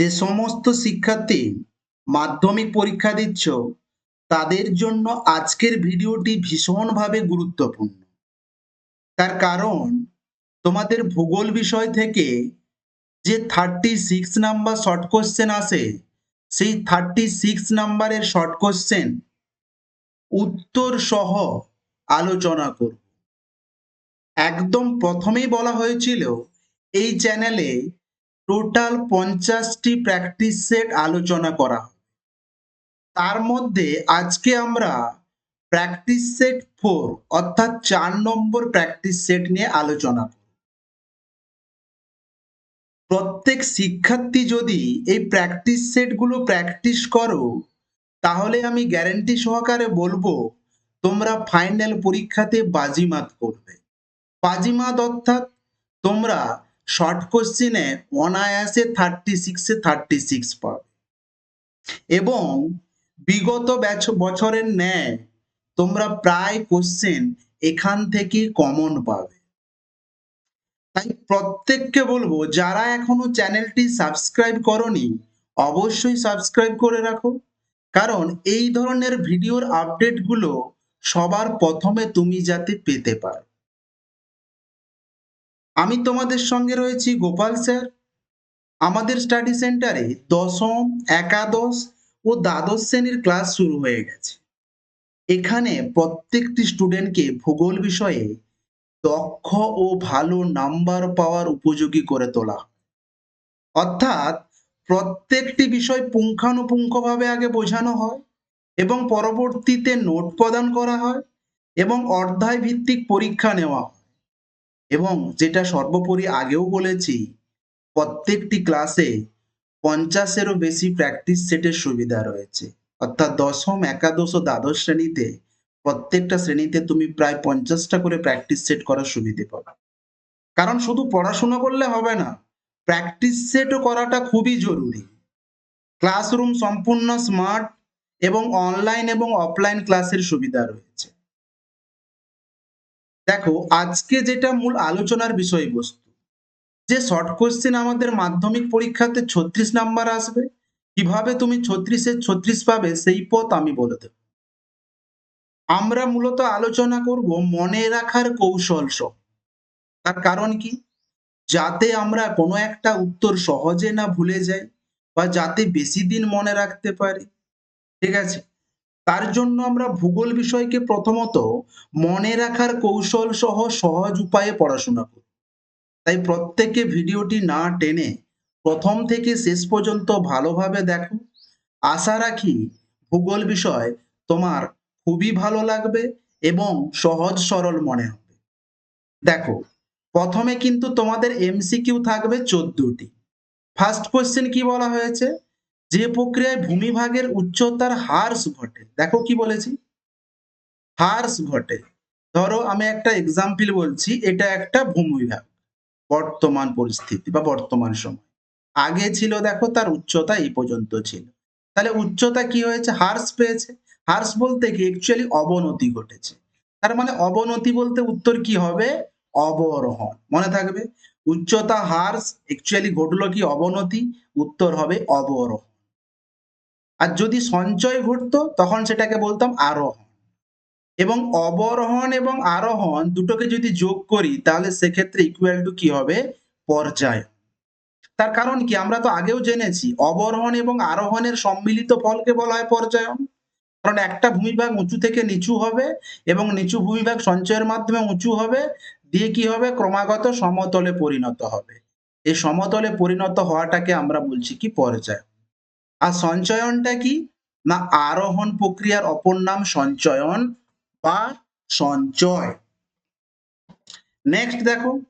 যে সমস্ত শিক্ষার্থী মাধ্যমিক পরীক্ষা দিচ্ছ, তাদের জন্য আজকের ভিডিওটি ভীষণভাবে গুরুত্বপূর্ণ। তার কারণ, তোমাদের ভূগোল বিষয় থেকে যে thirty six number short question আসে, সেই থার্টি সিক্স নাম্বারের শর্ট কোশ্চেন উত্তর সহ আলোচনা করব। একদম প্রথমেই বলা হয়েছিল, এই চ্যানেলে টোটাল পঞ্চাশটি প্র্যাকটিস সেট আলোচনা করা হবে। তার মধ্যে আজকে আমরা প্র্যাকটিস সেট ফোর অর্থাৎ চার নম্বর প্র্যাকটিস সেট নিয়ে আলোচনা প্রত্যেক শিক্ষার্থী যদি এই প্র্যাকটিস সেটগুলো প্র্যাকটিস করো, তাহলে আমি গ্যারেন্টি সহকারে বলব, তোমরা ফাইনাল পরীক্ষাতে বাজিমাত করবে। বাজিমাত অর্থাৎ তোমরা শর্ট কোশ্চিনে অনায়াসে থার্টি সিক্সে থার্টি সিক্স পাবে। এবং বিগত বছরের ন্যায় তোমরা প্রায় কোশ্চেন এখান থেকে কমন পাবে। তাই প্রত্যেককে বলব, যারা এখনও চ্যানেলটি সাবস্ক্রাইব করনি, অবশ্যই সাবস্ক্রাইব করে রাখো। কারণ এই ধরনের ভিডিওর আপডেটগুলো সবার প্রথমে তুমি যাতে পেতে পারো। আমি তোমাদের সঙ্গে রয়েছি, গোপাল স্যার। আমাদের স্টাডি সেন্টারে দশম, একাদশ ও দ্বাদশ শ্রেণির ক্লাস শুরু হয়ে গেছে। এখানে প্রত্যেকটি স্টুডেন্টকে ভূগোল বিষয়ে দক্ষ ও ভালো নাম্বার পাওয়ার উপযোগী করে তোলা অর্থাৎ প্রত্যেকটি বিষয় পুঙ্খানুপুঙ্খভাবে আগে বোঝানো হয় এবং পরবর্তীতে নোট প্রদান করা হয় এবং অধ্যায় ভিত্তিক পরীক্ষা নেওয়া হয়। এবং যেটা সর্বোপরি আগেও বলেছি, প্রত্যেকটি ক্লাসে পঞ্চাশেরও বেশি প্র্যাকটিস সেটের সুবিধা রয়েছে। অর্থাৎ দশম, একাদশ ও দ্বাদশ শ্রেণীতে প্রত্যেকটা শ্রেণীতে তুমি প্রায় পঞ্চাশটা করে প্র্যাকটিস সেট করার সুবিধে পাবে। কারণ শুধু পড়াশোনা করলে হবে না প্র্যাকটিস সেটও করাটা খুবই জরুরি। ক্লাসরুম সম্পূর্ণ স্মার্ট এবং অনলাইন এবং অফলাইন ক্লাসের সুবিধা রয়েছে। দেখো, আজকে যেটা মূল আলোচনার বিষয়বস্তু, যে শর্ট কোশ্চেন আমাদের মাধ্যমিক পরীক্ষাতে ছত্রিশ নাম্বার আসবে, কীভাবে তুমি ছত্রিশের ছত্রিশ পাবে সেই পথ আমি বলে দেব। আমরা মূলত আলোচনা করব মনে রাখার কৌশল সহ। তার কারণ কি? যাতে আমরা কোনো একটা উত্তর সহজে না ভুলে যাই, বা যাতে বেশি দিন মনে রাখতে পারি। ঠিক আছে? তার জন্য আমরা ভূগোল বিষয়কে প্রথমত মনে রাখার কৌশল সহ সহজ উপায়ে পড়াশোনা করি। তাই প্রত্যেকে ভিডিওটি না টেনে প্রথম থেকে শেষ পর্যন্ত ভালোভাবে দেখো। আশা রাখি ভূগোল বিষয় তোমার খুবই ভালো লাগবে এবং সহজ সরল মনে হবে। দেখো, প্রথমে কিন্তু তোমাদের এমসিকিউ থাকবে চোদ্দটি। ফার্স্ট কোশ্চেন কি বলা হয়েছে? যে প্রক্রিয়ায় ভূমিভাগের উচ্চতার হ্রাস ঘটে দেখো কি বলেছি? হ্রাস ঘটে। ধরো আমি একটা এক্সাম্পল বলছি, এটা একটা ভূমিভাগ বর্তমান পরিস্থিতি বা বর্তমান সময়। আগে ছিল দেখো তার উচ্চতা এই পর্যন্ত ছিল। তাহলে উচ্চতা কি হয়েছে? হ্রাস পেয়েছে। হ্রাস বলতে কি? অ্যাকচুয়ালি অবনতি ঘটেছে। তার মানে অবনতি বলতে উত্তর কি হবে? অবরোহণ। মনে থাকবে? উচ্চতা হ্রাস অ্যাকচুয়ালি ঘটলো কি? অবনতি। উত্তর হবে অবরোহণ। আর যদি সঞ্চয় ঘটতো, তখন সেটাকে বলতাম আরোহণ। এবং অবরোহণ এবং আরোহণ দুটোকে যদি যোগ করি, তাহলে সেক্ষেত্রে ইকুয়াল টু কি হবে? পর্যায়। তার কারণ কি? আমরা তো আগেও জেনেছি, অবরোহণ এবং আরোহণের সম্মিলিত ফলকে বলা হয় পর্যায়ন। কারণ একটা ভূমিভাগ উঁচু থেকে নিচু হবে এবং নিচু ভূমিভাগ সঞ্চয়ের মাধ্যমে উঁচু হবে, দিয়ে কি হবে? ক্রমাগত সমতলে পরিণত হবে। এই সমতলে পরিণত হওয়াটাকে আমরা বলছি কি? পর্যায়। আর সঞ্চয়নটা কি? না আরোহণ প্রক্রিয়ার অপর নাম সঞ্চয়ন বা সঞ্চয়। নেক্সট দেখো,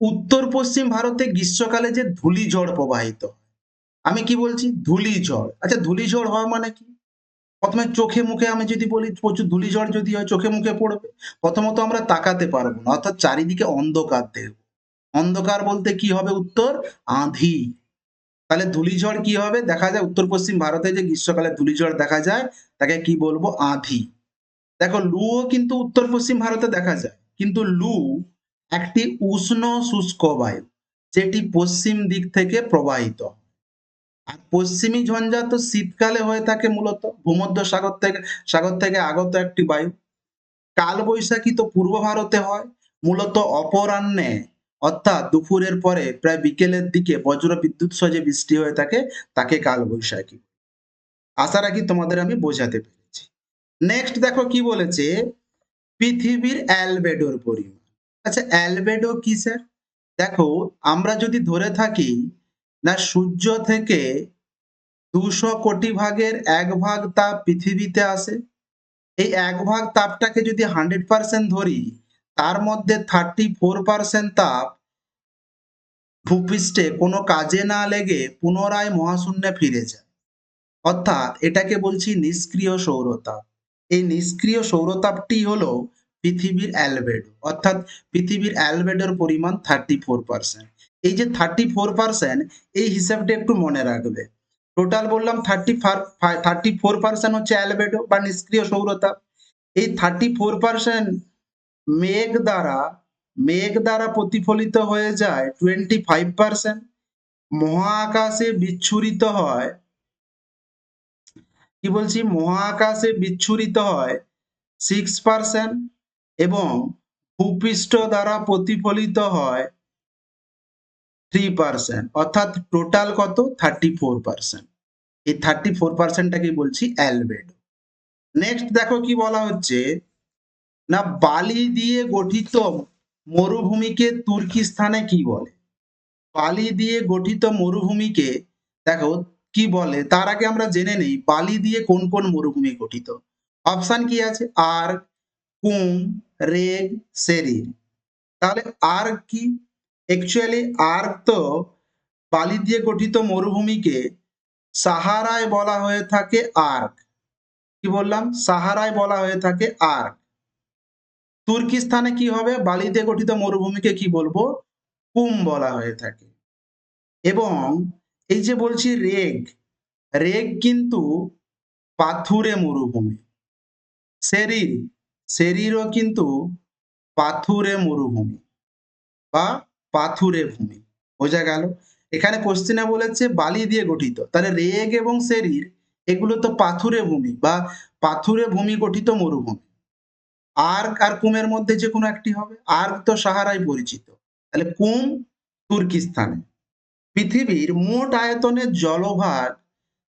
উত্তর পশ্চিম ভারতে গ্রীষ্মকালে যে ধূলিঝড় প্রবাহিত হয়। আমি কি বলছি? ধূলিঝড় আচ্ছা ধূলিঝড় হয় মানে কি? প্রথমে চোখে মুখে আমি যদি বলি, প্রচুর ধূলিঝড় যদি হয়, চোখে মুখে পড়বে। প্রথমত আমরা তাকাতে পারব না, অর্থাৎ চারিদিকে অন্ধকার দেখব। অন্ধকার বলতে কি হবে উত্তর? আঁধি। তাহলে ধূলিঝড় কি হবে? দেখা যায় উত্তর পশ্চিম ভারতে যে গ্রীষ্মকালে ধূলিঝড় দেখা যায়, তাকে কি বলব? আঁধি। দেখো, লুও কিন্তু উত্তর পশ্চিম ভারতে দেখা যায়, কিন্তু লু একটি উষ্ণ শুষ্ক বায়ু, যেটি পশ্চিম দিক থেকে প্রবাহিত। আর পশ্চিমী ঝঞ্ঝা তো শীতকালে হয়ে থাকে মূলত, ভূমধ্য সাগর থেকে সাগর থেকে আগত একটি বায়ু। কালবৈশাখী তো পূর্ব ভারতে হয়, মূলত অপরাহ্নে অর্থাৎ দুপুরের পরে প্রায় বিকেলের দিকে বজ্র বিদ্যুৎ সহ বৃষ্টি হয়ে থাকে, তাকে কালবৈশাখী। আশা রাখি তোমাদের আমি বোঝাতে পেরেছি। নেক্সট দেখো কি বলেছে? পৃথিবীর অ্যালবেডোর পরিমাণ। আচ্ছা অ্যালবেডো কি স্যার দেখো, আমরা যদি ধরে থাকি, না, সূর্য থেকে দুশো কোটি ভাগের এক ভাগ তাপ পৃথিবীতে আসে। এই এক ভাগ তাপটাকে যদি হান্ড্রেড পার্সেন্ট ধরি তার মধ্যে থার্টি ফোর পার্সেন্ট তাপ ভূপৃষ্ঠে কোনো কাজে না লেগে পুনরায় মহাশূন্যে ফিরে যায়। অর্থাৎ এটাকে বলছি নিষ্ক্রিয় সৌরতাপ। এই নিষ্ক্রিয় সৌরতাপটি হলো পৃথিবীর অ্যালবেডো। অর্থাৎ পৃথিবীর অ্যালবেডোর পরিমাণ থার্টি ফোর পার্সেন্ট এই যে থার্টি ফোর পার্সেন্ট এই হিসাবটা একটু মনে রাখবে। টোটাল বললাম থার্টি থার্টি ফোর পার্সেন্ট হচ্ছে অ্যালবেডো বা নিষ্ক্রিয় সৌরতাপ। এই থার্টি ফোর পার্সেন্ট মেঘ দ্বারা মেঘ দ্বারা প্রতিফলিত হয়ে যায় টোয়েন্টি ফাইভ পার্সেন্ট মহাকাশে বিচ্ছুরিত হয়, কি বলছি? মহাকাশে বিচ্ছুরিত হয় সিক্স পার্সেন্ট এবং ভূপৃষ্ঠ দ্বারা প্রতিফলিত হয় থ্রি পার্সেন্ট অর্থাৎ টোটাল কত? থার্টি ফোর পার্সেন্ট এই থার্টি ফোর পার্সেন্টটাকে বলছি অ্যালবেড নেক্সট দেখো কি বলা হচ্ছে। না বালি দিয়ে গঠিত মরুভূমিকে তুর্কিস্তানে কি বলে? বালি দিয়ে গঠিত মরুভূমিকে, দেখো কি বলে? তার আগে আমরা জেনে নেই, বালি দিয়ে কোন কোন মরুভূমি গঠিত? অপশান কি আছে? আর কুম, রেগ সেরির তাহলে আর কি? অ্যাকচুয়ালি আর তো বালি দিয়ে গঠিত মরুভূমিকে সাহারায় বলা হয়ে থাকে আর্ক। কি বললাম? সাহারায় বলা হয়ে থাকে আর্ক। তুর্কিস্তানে কি হবে? বালিতে গঠিত মরুভূমিকে কি বলব? কুম বলা হয়ে থাকে। এবং এই যে বলছি রেগ রেগ কিন্তু পাথুরে মরুভূমি। শরীর শরীরও কিন্তু পাথুরে মরুভূমি বা পাথুরে ভূমি। বোঝা গেল? এখানে কোশ্চেনে বলেছে বালি দিয়ে গঠিত। তাহলে রেগ এবং শরীর এগুলো তো পাথুরে ভূমি বা পাথুরে ভূমি গঠিত মরুভূমি। আর্ক আর কুমের মধ্যে যে কোনো একটি হবে। আর্ক তো সাহারায় পরিচিত। তাহলে কুম তুর্কিস্তানে। পৃথিবীর মোট আয়তনের জলভাগ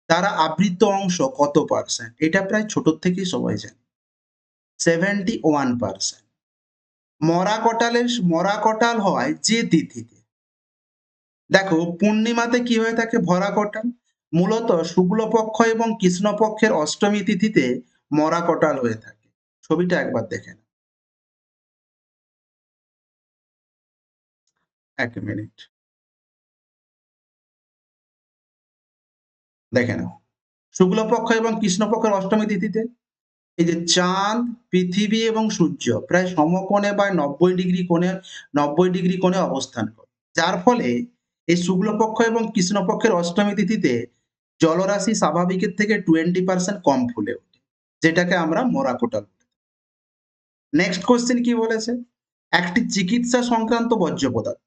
দ্বারা আবৃত অংশ কত পার্সেন্ট এটা প্রায় ছোট থেকেই সবাই জানে। সেভেন্টি ওয়ান পার্সেন্ট মরা কটালের, মরা কটাল হয় যে তিথিতে। দেখো, পূর্ণিমাতে কি হয়ে থাকে ভরা কটাল? মূলত শুক্লপক্ষ এবং কৃষ্ণপক্ষের অষ্টমী তিথিতে মরা কটাল হয়ে থাকে। ছবিটা একবার দেখে নাও। এক মিনিট। দেখে নাও। শুক্লপক্ষ এবং কৃষ্ণপক্ষের অষ্টমী তিথিতে এই যে চাঁদ, পৃথিবী এবং সূর্য প্রায় সমকোণে বা নব্বই ডিগ্রি কোণে, নব্বই ডিগ্রি কোণে অবস্থান করে। যার ফলে এই শুক্লপক্ষ এবং কৃষ্ণপক্ষের অষ্টমী তিথিতে জলরাশি স্বাভাবিকের থেকে টোয়েন্টি পার্সেন্ট কম ফুলে ওঠে, যেটাকে আমরা মোরাকোটাল নেক্সট কোশ্চেন কি বলেছে? একটি চিকিৎসা সংক্রান্ত বর্জ্য পদার্থ।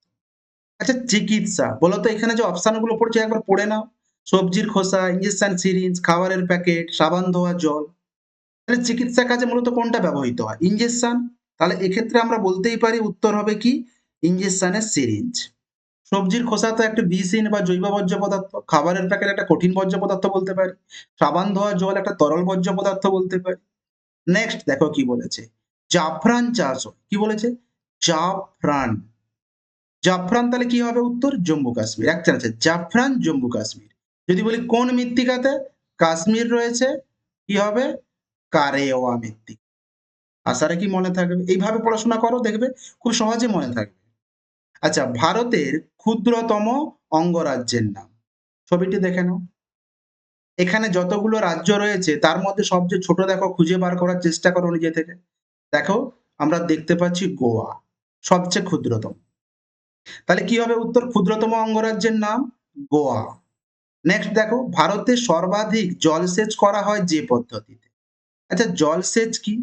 আচ্ছা চিকিৎসা। বলতো এখানে যে অপশনগুলো পড়ছে, একবার পড়ে নাও। সবজির খোসা ইঞ্জেকশন সিরিঞ্জ খাবারের প্যাকেট সাবান ধোয়া, জল। তাহলে চিকিৎসা কাজে মূলত কোনটা ব্যবহৃত হয়? ইঞ্জেকশন তাহলে এক্ষেত্রে আমরা বলতেই পারি, উত্তর হবে কি? ইঞ্জেকশনের সিরিঞ্জ সবজির খোসা তো একটা বিষহীন বা জৈব বর্জ্য পদার্থ। খাবারের প্যাকেট একটা কঠিন বর্জ্য পদার্থ বলতে পারি। সাবান ধোয়া, জল একটা তরল বর্জ্য পদার্থ বলতে পারি। নেক্সট দেখো কি বলেছে। জাফরান চাষ হয়। কি বলেছে? জাফরান। জাফরান তাহলে কি হবে উত্তর? জম্মু কাশ্মীর। একটা আছে। জাফরান, জম্মু কাশ্মীর। যদি বলি কোন মৃত্তিকাতে কাশ্মীর রয়েছে, কি হবে? কারেওয়া মৃত্তিকা। আশা কি মনে থাকবে। এইভাবে পড়াশোনা করো, দেখবে খুব সহজে মনে থাকবে। আচ্ছা ভারতের ক্ষুদ্রতম অঙ্গরাজ্যের নাম। ছবিটি দেখে নাও। এখানে যতগুলো রাজ্য রয়েছে, তার মধ্যে সবচেয়ে ছোট দেখো, খুঁজে বার করার চেষ্টা করো নিজে থেকে। দেখো, আমরা দেখতে পাচ্ছি গোয়া, সবচেয়ে ক্ষুদ্রতম। তাহলে কি হবে উত্তর? ক্ষুদ্রতম অঙ্গরাজ্যের নাম গোয়া। নেক্সট দেখো, ভারতে সর্বাধিক জলসেচ করা হয় যে পদ্ধতিতে? আচ্ছা জলসেচ কি?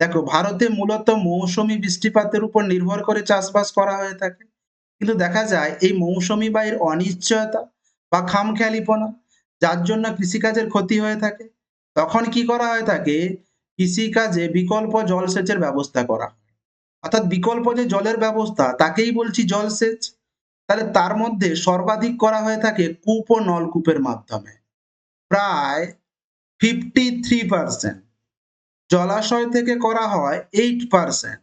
দেখো, ভারতে মূলত মৌসুমী বৃষ্টিপাতের উপর নির্ভর করে চাষবাস করা হয়ে থাকে। কিন্তু দেখা যায়, এই মৌসুমী বায়ুর অনিশ্চয়তা বা খামখেয়ালিপনা, যার জন্য কৃষিকাজের ক্ষতি হয়ে থাকে, তখন কি করা হয়ে থাকে? কৃষিকাজে বিকল্প জলসেচের ব্যবস্থা করা। অর্থাৎ বিকল্প যে জলের ব্যবস্থা, তাকেই বলছি জলসেচ তাহলে তার মধ্যে সর্বাধিক করা হয়ে থাকে কূপ ও নলকূপের মাধ্যমে। প্রায় ফিফটি থ্রি পার্সেন্ট জলাশয় থেকে করা হয় এইট পার্সেন্ট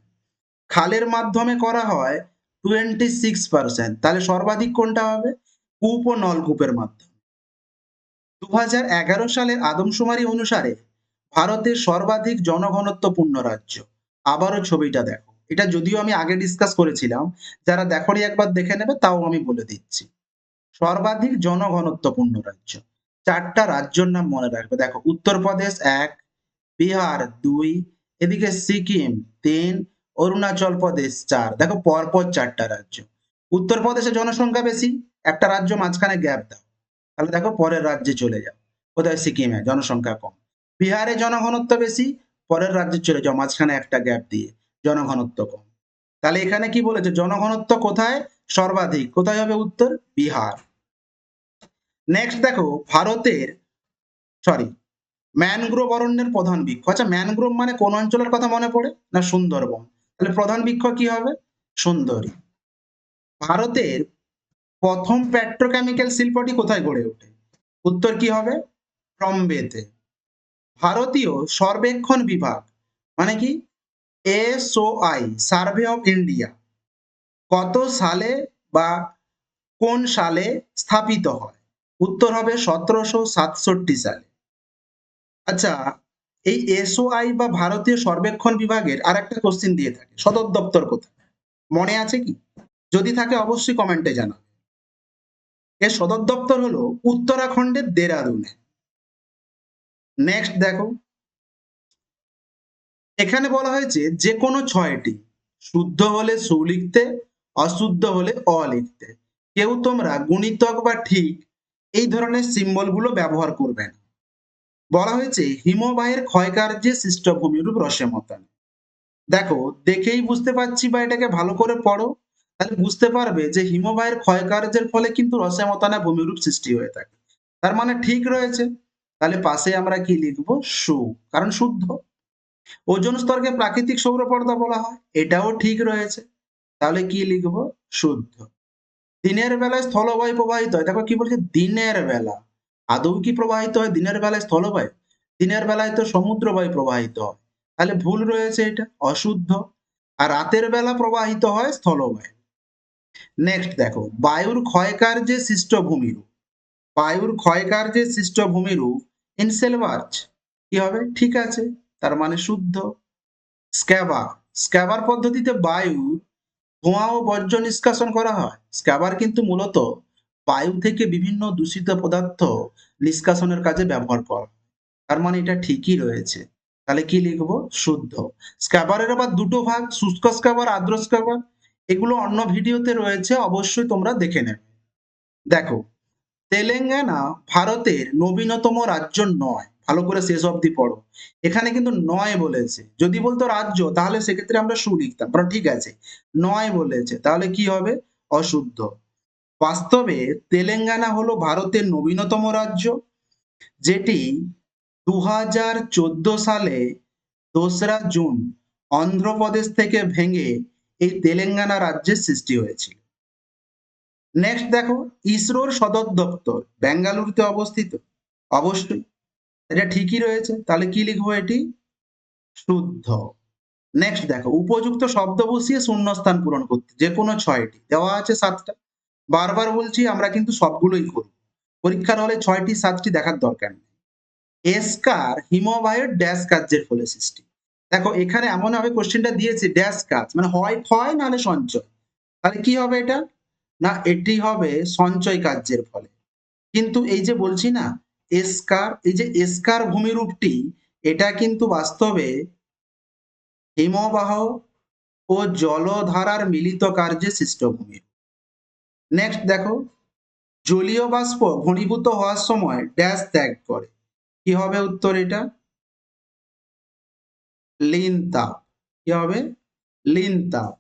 খালের মাধ্যমে করা হয় টোয়েন্টি সিক্স পার্সেন্ট তাহলে সর্বাধিক কোনটা হবে? কূপ ও নলকূপের মাধ্যমে। দু সালের আদমশুমারি অনুসারে ভারতের সর্বাধিক জনঘনত্বপূর্ণ রাজ্য। আবারও ছবিটা দেখো। এটা যদিও আমি আগে ডিসকাস করেছিলাম, যারা দেখনি একবার দেখে নেবে, তাও আমি বলে দিচ্ছি। সর্বাধিক জনঘনত্বপূর্ণ রাজ্য। চারটা রাজ্যের নাম মনে রাখবে। দেখো, উত্তরপ্রদেশ এক, বিহার দুই, এদিকে সিকিম তিন, অরুণাচল প্রদেশ চার। দেখো, পরপর চারটা রাজ্য। উত্তরপ্রদেশে জনসংখ্যা বেশি, একটা রাজ্য মাঝখানে গ্যাপ দাও। তাহলে দেখো, পরের রাজ্যে চলে যাও। কোথায়? সিকিমে, জনসংখ্যা কম। বিহারে জনঘনত্ব বেশি, পরের রাজ্যে চলে যাও, মাঝখানে একটা গ্যাপ দিয়ে, জনঘনত্ব কম। তাহলে এখানে কি বলেছে? জনঘনত্ব কোথায়? সর্বাধিক। কোথায় হবে উত্তর? বিহার। নেক্সট দেখো, ভারতের সরি ম্যানগ্রোভ অরণ্যের প্রধান বৃক্ষ। আচ্ছা ম্যানগ্রোভ মানে কোন অঞ্চলের কথা মনে পড়ে? না সুন্দরবন? তাহলে প্রধান বৃক্ষ কি হবে? সুন্দরী। ভারতের প্রথম পেট্রোকেমিক্যাল শিল্পটি কোথায় গড়ে ওঠে? উত্তর কি হবে? ট্রম্বেতে ভারতীয় সর্বেক্ষণ বিভাগ মানে কি? এসওআই, সার্ভে অফ ইন্ডিয়া, কত সালে বা কোন সালে স্থাপিত হয়? উত্তর হবে সতেরোশো সাতষট্টি সালে। আচ্ছা এই এসওআই বা ভারতীয় সর্বেক্ষণ বিভাগের আর একটা কোশ্চিন দিয়ে থাকে, সদর দপ্তর কোথায়? মনে আছে কি? যদি থাকে অবশ্যই কমেন্টে জানাবে। এর সদর দপ্তর হলো উত্তরাখণ্ডের দেরাদুনে। নেক্সট দেখো। এখানে বলা হয়েছে যে কোনো ছয়টি, শুদ্ধ হলে সু লিখতে অশুদ্ধ হলে অ লিখতে কেউ তোমরা গুণিতক বা ঠিক এই ধরনের সিম্বলগুলো ব্যবহার করবে না। বলা হয়েছে হিমবাহের ক্ষয়কার্যে সৃষ্ট ভূমিরূপ রসেমতান দেখো, দেখেই বুঝতে পারছি বা এটাকে ভালো করে পড়ো। তাহলে বুঝতে পারবে যে হিমবাহের ক্ষয়কার্যের ফলে কিন্তু রসেমতানা ভূমিরূপ সৃষ্টি হয়ে থাকে। তার মানে ঠিক রয়েছে। তাহলে পাশে আমরা কি লিখব? সু। কারণ শুদ্ধ। ওজন স্তরকে প্রাকৃতিক সৌরপর্দা বলা হয়। এটাও ঠিক রয়েছে। তাহলে কি লিখব? শুদ্ধ। দিনের বেলায় স্থলবায়ু প্রবাহিত হয়। দেখো কি বলছে? দিনের বেলা। আদৌ কি প্রবাহিত হয়? দিনের বেলায় স্থলবায়ু দিনের বেলায় তো সমুদ্র বায়ু প্রবাহিত হয়। তাহলে ভুল রয়েছে এটা। অশুদ্ধ। আর রাতের বেলা প্রবাহিত হয় স্থলবায়ু নেক্সট দেখো। বায়ুর ক্ষয়কার্যে সৃষ্ট ভূমিরূপ বায়ুর ক্ষয়কার্যে সৃষ্ট ভূমিরূপ ইনসেলবার্চ কি হবে? ঠিক আছে, তার মানে শুদ্ধ। স্ক্যাবার স্ক্যাবার পদ্ধতিতে বায়ু ধোঁয়া ও বর্জ্য নিষ্কাশন করা হয়। স্ক্যাবার কিন্তু মূলত বায়ু থেকে বিভিন্ন দূষিত পদার্থ নিষ্কাশনের কাজে ব্যবহার করা তার মানে এটা ঠিকই রয়েছে। তাহলে কি লিখব? শুদ্ধ। স্ক্যাবারের আবার দুটো ভাগ, শুষ্ক স্ক্যাবার, আর্দ্র স্ক্যাবার। এগুলো অন্য ভিডিওতে রয়েছে, অবশ্যই তোমরা দেখে নেবে। দেখো তেলেঙ্গানা ভারতের নবীনতম রাজ্য নয়। ভালো করে শেষ অবধি পড়ো। এখানে কিন্তু নয় বলেছে। যদি বলতো রাজ্য, তাহলে সেক্ষেত্রে আমরা সু লিখতাম। কারণ ঠিক আছে। নয় বলেছে। তাহলে কি হবে? অশুদ্ধ। বাস্তবে তেলেঙ্গানা হলো ভারতের নবীনতম রাজ্য, যেটি দু হাজার চোদ্দ সালে দোসরা জুন অন্ধ্রপ্রদেশ থেকে ভেঙে এই তেলেঙ্গানা রাজ্যের সৃষ্টি হয়েছিল। নেক্সট দেখো, ইসরোর সদর দপ্তর বেঙ্গালুরুতে অবস্থিত। অবশ্যই, এটা ঠিকই রয়েছে। তাহলে কি লিখব এটি? শুদ্ধ। নেক্সট দেখো, উপযুক্ত শব্দ বসিয়ে শূন্যস্থান পূরণ করতে, যে কোনো ছয়টি। দেওয়া আছে সাতটা। বারবার বলছি, আমরা কিন্তু সবগুলোই করব পরীক্ষার হলে ছয়টি, সাতটি দেখার দরকার নেই। এসকার হিমবাহের ড্যাশ কার্যের ফলে সৃষ্টি। দেখো, এখানে এমন ভাবে কোশ্চেনটা দিয়েছে, ড্যাশ কাজ মানে হয় ক্ষয় নাহলে সঞ্চয়। তাহলে কি হবে এটা? না, এটি হবে সঞ্চয় কার্যের ফলে। কিন্তু এই যে বলছি না এসকার এই যে এসকার ভূমিরূপটি, এটা কিন্তু বাস্তবে হিমবাহ ও জলধারার মিলিত কার্যে সৃষ্ট ভূমি নেক্সট দেখো, জলীয় বাষ্প ঘনীভূত হওয়ার সময় ড্যাশ ত্যাগ করে। কি হবে উত্তর এটা? লিন তাপ। কি হবে? লিন তাপ।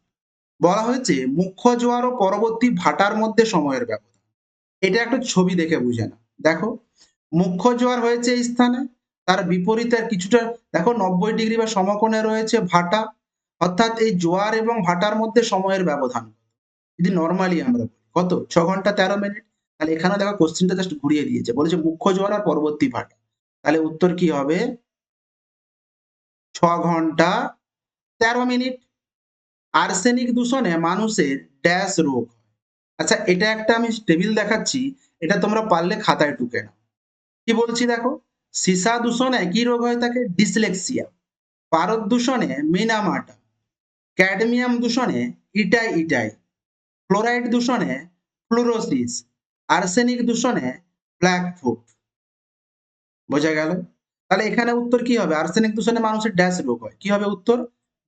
বলা হয়েছে, মুখ্য জোয়ার ও পরবর্তী ভাটার মধ্যে সময়ের ব্যবধান। এটা একটা ছবি দেখে বুঝে না দেখো, মুখ্য জোয়ার হয়েছে এই স্থানে, তার বিপরীতে আর কিছুটা, দেখো, নব্বই ডিগ্রি বা সমকোণে রয়েছে ভাটা, অর্থাৎ এই জোয়ার এবং ভাটার মধ্যে সময়ের ব্যবধান। যদি নর্মালি আমরা বলি, কত? ছ ঘণ্টা তেরো মিনিট। তাহলে এখানে দেখো কোশ্চেনটা জাস্ট ঘুরিয়ে দিয়েছে। বলেছে মুখ্য জোয়ার আর পরবর্তী ভাটা। তাহলে উত্তর কি হবে? ছ ঘণ্টা তেরো মিনিট। আর্সেনিক দূষণে মানুষের ড্যাশ রোগ আচ্ছা এটা একটা আমি টেবিল দেখাচ্ছি, এটা তোমরা পারলে খাতায় টুকে না কি বলছি দেখো? সীসা দূষণে কি রোগ হয় থাকে ডিসলেক্সিয়া পারদ দূষণে মিনামাটা। ক্যাডমিয়াম দূষণে ইটাই ইটাই। ফ্লোরাইড দূষণে ফ্লুরোসিস আর্সেনিক দূষণে ব্ল্যাক ফুট বোঝা গেল? তাহলে এখানে উত্তর কি হবে? আর্সেনিক দূষণে মানুষের ড্যাশ রোগ হয়। কি হবে উত্তর?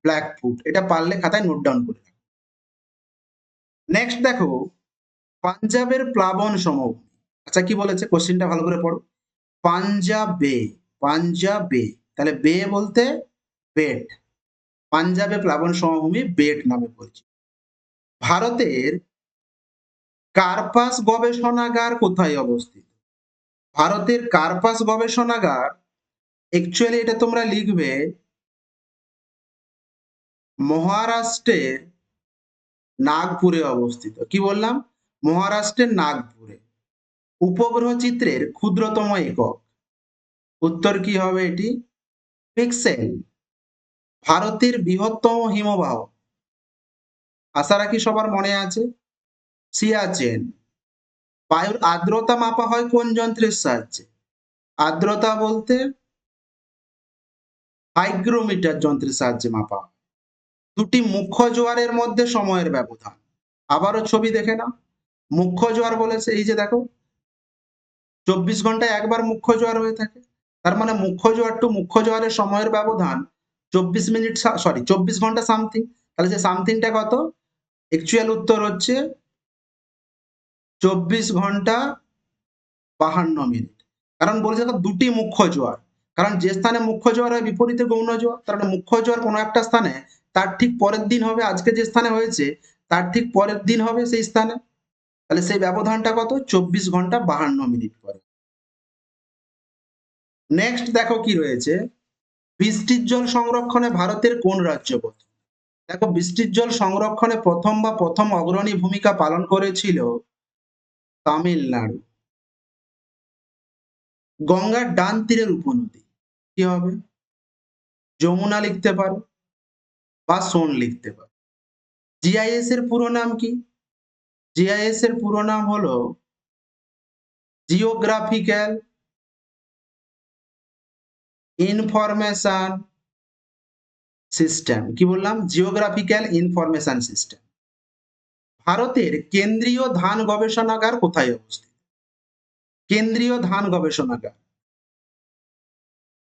ব্ল্যাক ফুট এটা পারলে খাতায় নোট ডাউন করে নেক্সট দেখো, পাঞ্জাবের প্লাবন সমভূমি। আচ্ছা কি বলেছে? কোশ্চেনটা ভালো করে পড়ো। পাঞ্জাবে পাঞ্জাবে, তাহলে বে বলতে বেট পাঞ্জাবে প্লাবন সমভূমি বেট নামে পরিচিত। ভারতের কার্পাস গবেষণাগার কোথায় অবস্থিত? ভারতের কার্পাস গবেষণাগার অ্যাকচুয়ালি এটা তোমরা লিখবে মহারাষ্ট্রের নাগপুরে অবস্থিত। কি বললাম? মহারাষ্ট্রের নাগপুরে। উপগ্রহ চিত্রের ক্ষুদ্রতম একক। উত্তর কি হবে এটি? পিক্সেল। ভারতের বৃহত্তম হিমবাহ। আশা রাখি সবার মনে আছে। সিয়াচেন। বায়ুর আর্দ্রতা মাপা হয় কোন যন্ত্রের সাহায্যে? আর্দ্রতা বলতে হাইগ্রোমিটার যন্ত্রের সাহায্যে মাপা হয়। দুটি মুখ্য জোয়ারের মধ্যে সময়ের ব্যবধান। আবারও ছবি দেখে নাও। মুখ্য জোয়ার বলেছে, এই যে দেখো, চব্বিশ ঘন্টায় একবার মুখ্য জোয়ার হয়ে থাকে। তার মানে মুখ্য জোয়ার টু মুখ্য জোয়ারের সময়ের ব্যবধান চব্বিশ মিনিট সরি চব্বিশ ঘণ্টা সামথিং তাহলে সে সামথিংটা কত? অ্যাকচুয়াল উত্তর হচ্ছে চব্বিশ ঘণ্টা বাহান্ন মিনিট। কারণ বলছে দুটি মুখ্য জোয়ার। কারণ যে স্থানে মুখ্য জোয়ার হয়, বিপরীতে গৌণ জোয়ার। তার মুখ্য জোয়ার কোনো একটা স্থানে তার ঠিক পরের দিন হবে, আজকে যে স্থানে হয়েছে, তার ঠিক পরের দিন হবে সেই স্থানে? তাহলে সেই ব্যবধানটা কত? চব্বিশ ঘণ্টা বাহান্ন মিনিট পরে নেক্সট দেখো কি রয়েছে। বৃষ্টির জল সংরক্ষণে ভারতের কোন রাজ্য প্রথম? দেখো, বৃষ্টির জল সংরক্ষণে প্রথম বা প্রথম অগ্রণী ভূমিকা পালন করেছিল তামিলনাড়ু। গঙ্গার ডান তীরের উপনদী। কি হবে? যমুনা লিখতে পারো। বা সোন লিখতে পারো। জিআইএস এর পুরো নাম কি? জিআইএস এর পুরো নাম হলো জিওগ্রাফিক্যাল ইনফরমেশন সিস্টেম কি বললাম? জিওগ্রাফিক্যাল ইনফরমেশন সিস্টেম ভারতের কেন্দ্রীয় ধান গবেষণাগার কোথায় অবস্থিত? কেন্দ্রীয় ধান গবেষণাগার।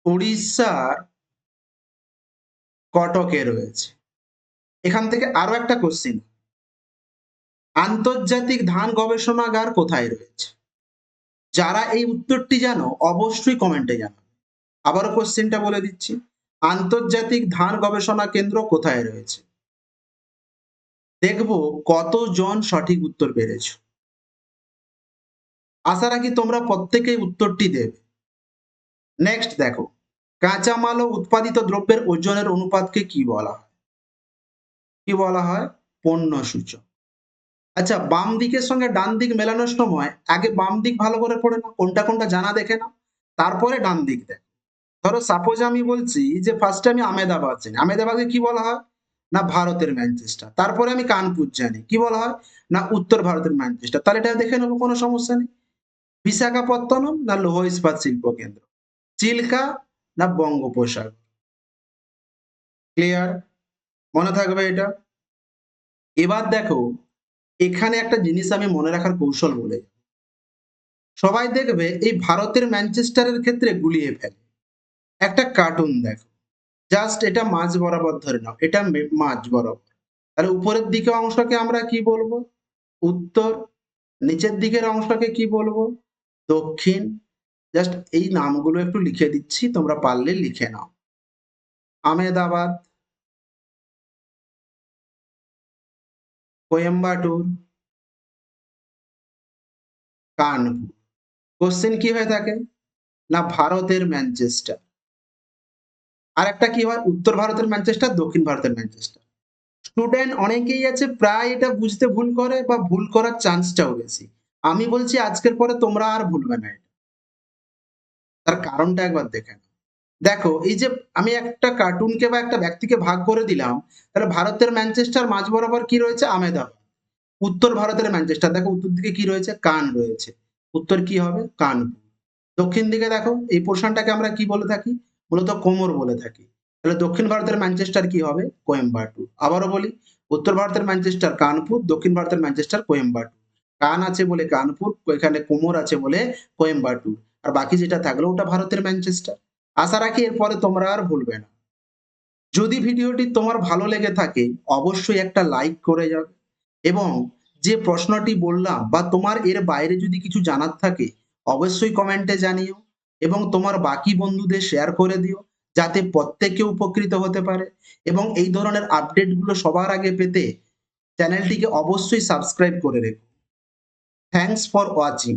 উড়িষ্যার কটকে রয়েছে। এখান থেকে আরও একটা কোশ্চিন আন্তর্জাতিক ধান গবেষণাগার কোথায় রয়েছে? যারা এই উত্তরটি জানো, অবশ্যই কমেন্টে জানো আবারও কোশ্চেনটা বলে দিচ্ছি। আন্তর্জাতিক ধান গবেষণা কেন্দ্র কোথায় রয়েছে? দেখব কতজন সঠিক উত্তর পেরেছ। আশা রাখি তোমরা প্রত্যেকেই উত্তরটি দেবে। নেক্সট দেখো। কাঁচামাল ও উৎপাদিত দ্রব্যের ওজনের অনুপাতকে কি বলা হয়? কি বলা হয়? পণ্য সূচক। আচ্ছা বাম দিকের সঙ্গে ডান দিক মেলানোর সময় আগে বাম দিক ভালো করে পড়ে না কোনটা কোনটা জানা দেখে না তারপরে ডান দিক দেখ ধরো সাপোজ আমি বলছি যে ফার্স্টে আমি আমেদাবাদ জানি। আমেদাবাদকে কি বলা হয়? না ভারতের ম্যানচেস্টার। তারপরে আমি কানপুর জানি। কি বলা হয়? না উত্তর ভারতের ম্যানচেস্টার। তাহলে এটা দেখে নেব, কোনো সমস্যা নেই। বিশাখাপত্তনম না লৌহ ইস্পাত শিল্প কেন্দ্র? চিল্কা না বঙ্গোপসাগর ক্লিয়ার মনে থাকবে এটা? এবার দেখো, এখানে একটা জিনিস আমি মনে রাখার কৌশল বলে সবাই দেখবে এই ভারতের ম্যানচেস্টারের ক্ষেত্রে গুলিয়ে ফেলে। একটা কার্টুন দেখো। জাস্ট এটা মাঝ বরাবর ধরে নাও, এটা মাঝ বরাবর। তাহলে উপরের দিকে অংশকে আমরা কি বলব? উত্তর, নিচের দিকের অংশকে কি বলব? দক্ষিণ জাস্ট এই নামগুলো একটু লিখে দিচ্ছি, তোমরা পারলে লিখে নাও। আমেদাবাদ কোয়েম্বাটুর, কানপুর। কোশ্চেন কি হয়ে থাকে? না ভারতের ম্যানচেস্টার আর একটা কি হয়? উত্তর ভারতের ম্যানচেস্টার দক্ষিণ ভারতের ম্যানচেস্টার স্টুডেন্ট অনেকেই আছে, প্রায় এটা বুঝতে ভুল করে বা ভুল করার চান্সটাও বেশি। আমি বলছি, আজকের পরে তোমরা আর ভুলবে না তার কারণটা একবার দেখে। দেখো, এই যে আমি একটা কার্টুনকে বা একটা ব্যক্তিকে ভাগ করে দিলাম, তাহলে ভারতের ম্যানচেস্টার মাঝ বরাবর কি রয়েছে? আমেদাবাদ। উত্তর ভারতের ম্যানচেস্টার দেখো, উত্তর দিকে কি রয়েছে? কান রয়েছে। উত্তর কি হবে? কানপুর। দক্ষিণ দিকে দেখো, এই পোর্শনটাকে আমরা কি বলে থাকি? মূলত কোমর বলে থাকি। তাহলে দক্ষিণ ভারতের ম্যানচেস্টার কি হবে? কোয়েম্বাটুর। আবারও বলি, উত্তর ভারতের ম্যানচেস্টার কানপুর, দক্ষিণ ভারতের ম্যানচেস্টার কোয়েম্বাটুর। কান আছে বলে কানপুর, এখানে কোমর আছে বলে কোয়েম্বাটুর। আর বাকি যেটা থাকল ওটা ভারতের ম্যানচেস্টার। আশা রাখি এরপরে তোমরা আর ভুলবে না। যদি ভিডিওটি তোমার ভালো লেগে থাকে, অবশ্যই একটা লাইক করে যাবে এবং যে প্রশ্নটি বললাম বা তোমার এর বাইরে যদি কিছু জানার থাকে, অবশ্যই কমেন্টে জানিও এবং তোমার বাকি বন্ধুদের শেয়ার করে দিও যাতে প্রত্যেকে উপকৃত হতে পারে এবং এই ধরনের আপডেটগুলো সবার আগে পেতে চ্যানেলটিকে অবশ্যই সাবস্ক্রাইব করে রেখো। Thanks for watching